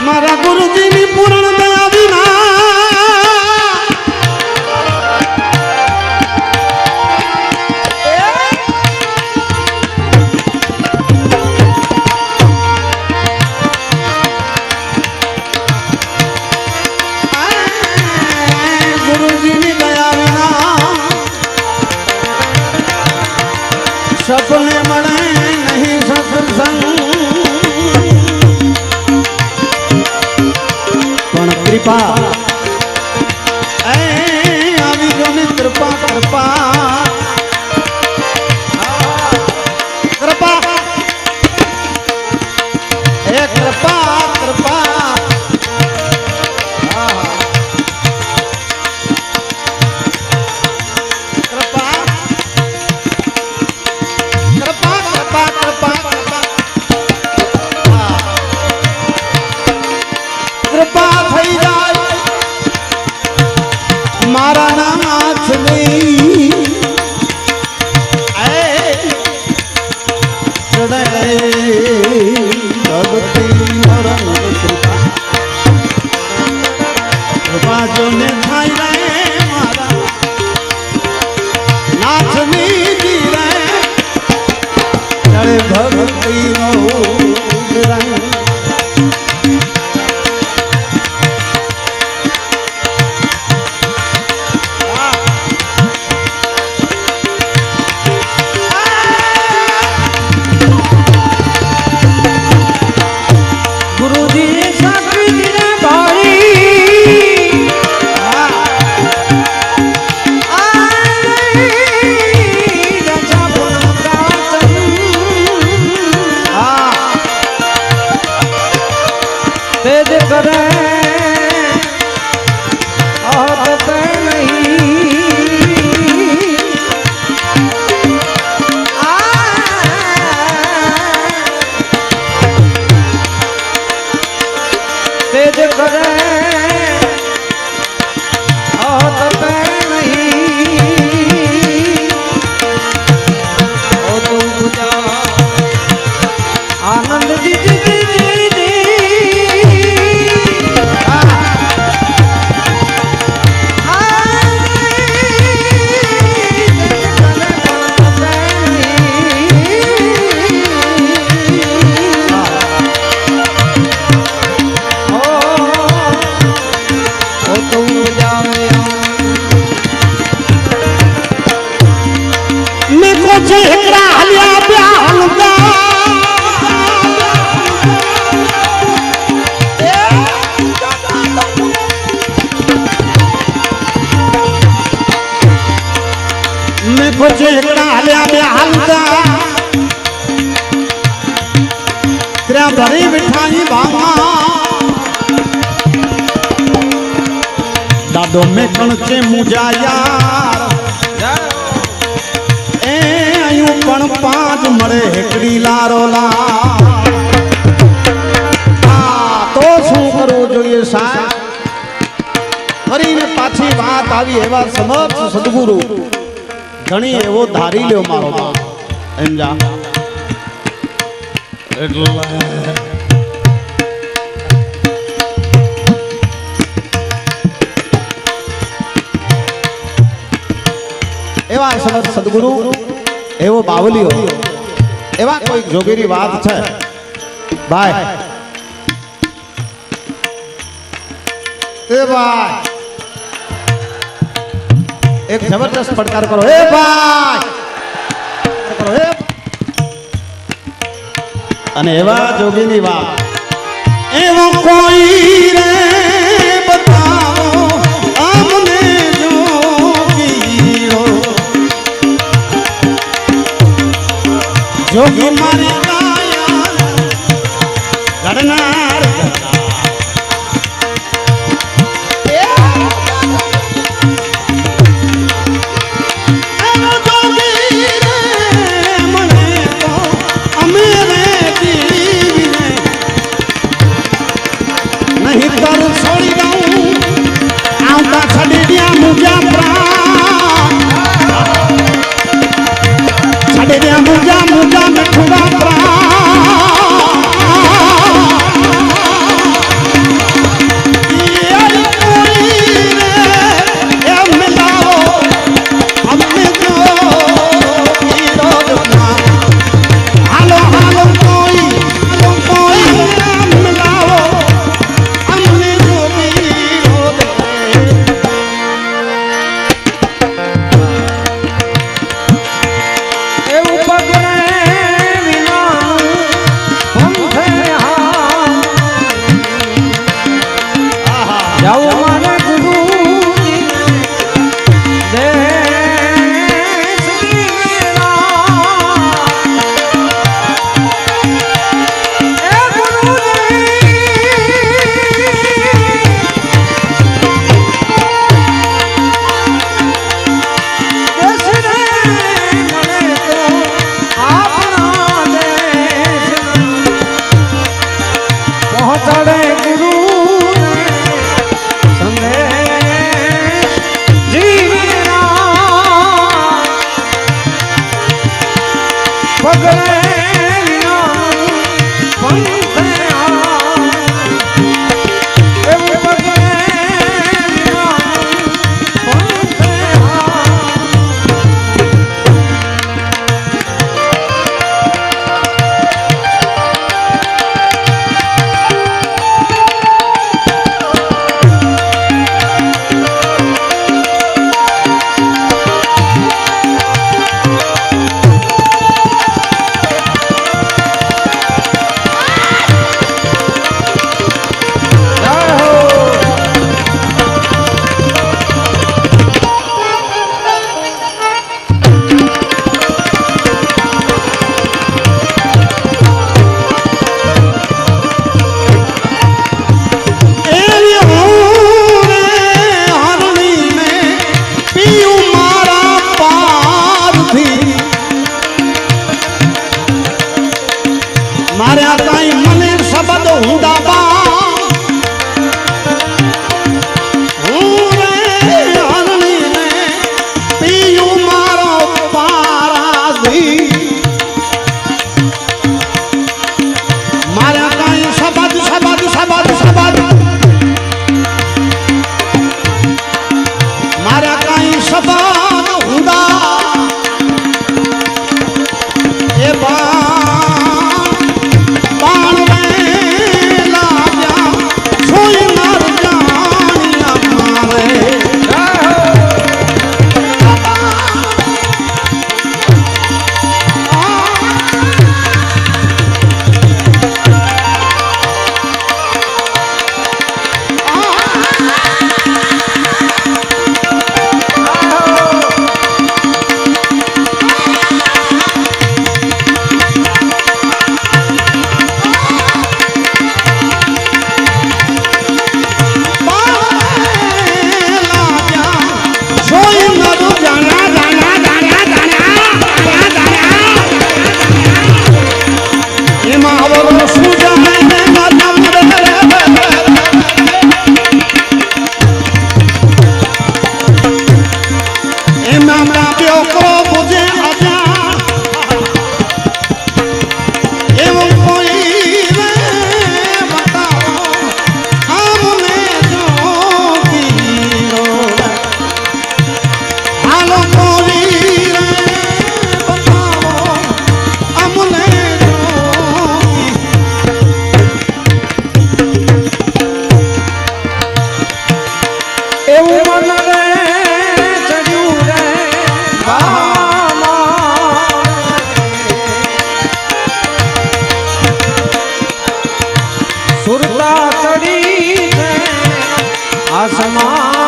મારા ગુરુજીની પૂર્ણ પણ આનંદ જી મેકો બે હલ્યા બ્યાલગા ભરી મિઠાઈ ભામા દાદો મેં કણ છે મુજા યાર એ આયુ પણ પાંચ મળે હેકડી લારો લા તો શું કરવું જોઈએ સાહેબ? ફરીને પાછી વાત આવી એવા સમર્થ સદગુરુ. ઘણી એવો ધારી લ્યો મારો બાપ. એમ જા. એટલે એવા સમર્થ સદગુરુ એવો બાવલીઓ એવા કોઈ જોગીરી વાત છે. ભાઈ. એ ભાઈ. એક જબરદસ્ત પડકાર કરો. એ ભાઈ! અને એવા જોગીની વાત. એવો કોઈ રે બતાવો, અમને જોગીઓ. જોગી મારી જાઉં મને વગરે પણ સુરતા ચડી આસમાન